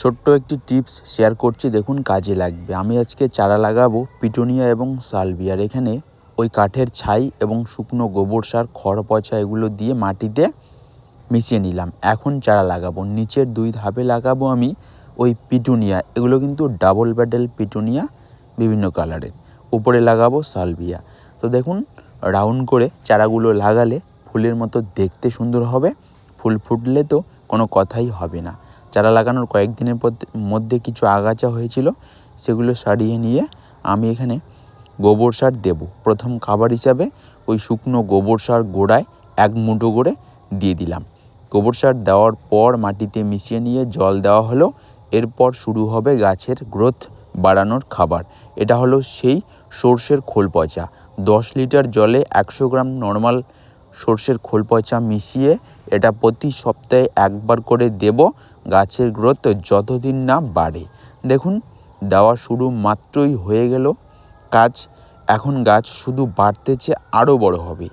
ছোট্ট একটি tips share করছি, দেখুন কাজে লাগবে। আমি আজকে চারা লাগাবো পিটোনিয়া এবং সালভিয়ার। এখানে ওই কাঠের ছাই এবং শুকনো গোবর সার, খড় পচা এগুলো দিয়ে মাটিতে মিশিয়ে নিলাম। এখন চারা লাগাবো। নিচের দুই ধাপে লাগাবো আমি ওই পিটুনিয়া। এগুলো কিন্তু ডাবল ব্যাডেল পিটুনিয়া বিভিন্ন কালারের। উপরে লাগাবো সালভিয়া। তো দেখুন রাউন্ড করে চারাগুলো লাগালে ফুলের মতো দেখতে সুন্দর হবে। ফুল ফুটলে তো কোনো কথাই হবে না। চারা লাগানোর কয়েকদিনের মধ্যে কিছু আগাছা হয়েছিল, সেগুলো সারিয়ে নিয়ে আমি এখানে গোবর সার দেবো। প্রথম খাবার হিসাবে ওই শুকনো গোবর সার গোড়ায় এক মুঠো করে দিয়ে দিলাম। গোবর সার দেওয়ার পর মাটিতে মিশিয়ে নিয়ে জল দেওয়া হলো। এরপর শুরু হবে গাছের গ্রোথ বাড়ানোর খাবার। এটা হলো সেই সর্ষের খোল পচা। দশ লিটার জলে একশো গ্রাম নর্মাল সর্ষের খোল পচা মিশিয়ে এটা প্রতি সপ্তাহে একবার করে দেব। গাছের গ্রোথ যতদিন না বাড়ে। দেখুন, দেওয়া শুরু মাত্রই হয়ে গেল। কাজ, এখন গাছ শুধু বাড়তেছে আরও বড় হবে।